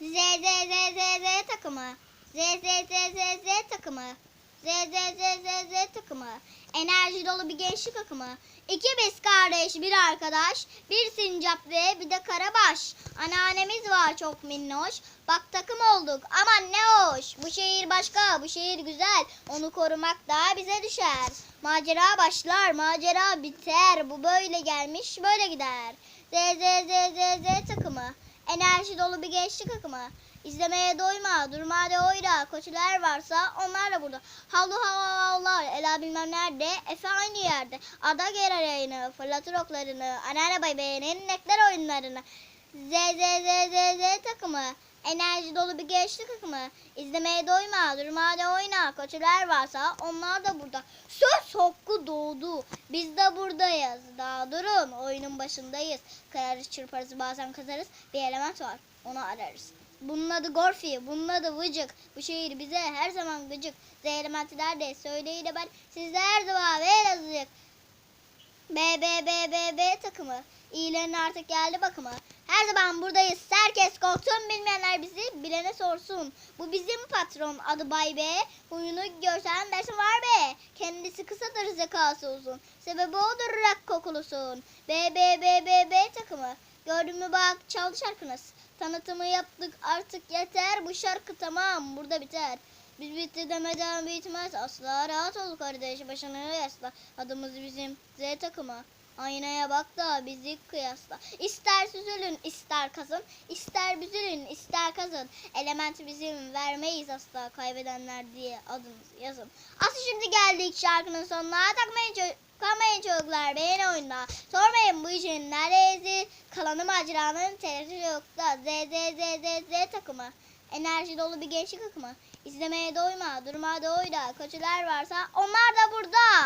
Z Z Z Z Z takımı. Z Z Z Z Z takımı. Z Z Z Z Z takımı. Enerji dolu bir gençlik akımı. İki biz kardeş, bir arkadaş, bir sincap ve bir de karabaş. Anneannemiz var çok minnoş. Bak takım olduk. Aman ne hoş. Bu şehir başka, bu şehir güzel. Onu korumak da bize düşer. Macera başlar, macera biter. Bu böyle gelmiş, böyle gider. Z Z Z Z Z takımı. Enerji dolu bir gençlik akımı. İzlemeye doyma, durma de oyra. Koçiler varsa onlar da burada. Havlu havalar, Ela bilmem nerede, Efe aynı yerde. Ada gerer yayını, fırlatır oklarını. Anneanne bay beğenin nekler oyunlarını. Z Z Z Z Z takımı. Enerji dolu bir gençlik akımı. İzlemeye doyma, durma de oyna. Koçiler varsa onlar da burada. Söz doğdu. Biz de buradayız. Daha durun, oyunun başındayız. Kayarız, çırparız, bazen kazarız. Bir element var, onu ararız. Bunun adı Gorfi, bunun adı Vıcık. Bu şehir bize her zaman gıcık. Z elementi nerede? Söyleyin ben sizde her zaman ve Elazığ. B B B B B takımı. İyilerin artık geldi bakımı. Her zaman buradayız. Herkes korksun bilmeyenler bizi bilene sorsun. Bu bizim patron adı Bay B. Huyunu görsen dersin var be. Kendisi kısadır zekası uzun. Sebebi odur rak kokulusun. B B B B B takımı. Gördün mü bak çaldı şarkınız. Tanıtımı yaptık artık yeter. Bu şarkı tamam burada biter. Biz bitti demeden bitmez asla rahat ol kardeş başını yasla adımız bizim Z takımı aynaya bak da bizi kıyasla İster süzülün ister kazın ister büzülün ister kazın elementi bizim vermeyiz asla kaybedenler diye adınızı yazın Aslı şimdi geldik şarkının sonuna takmayın ço- Kalmayın çocuklar beğeni oyunda. Sormayın bu işin neredeyse kalanı maceranın tercih yokta. Z Z Z Z Z takımı. Enerji dolu bir gençlik akımı. İzlemeye doyma, durma da oyda. Koçular varsa onlar da burada.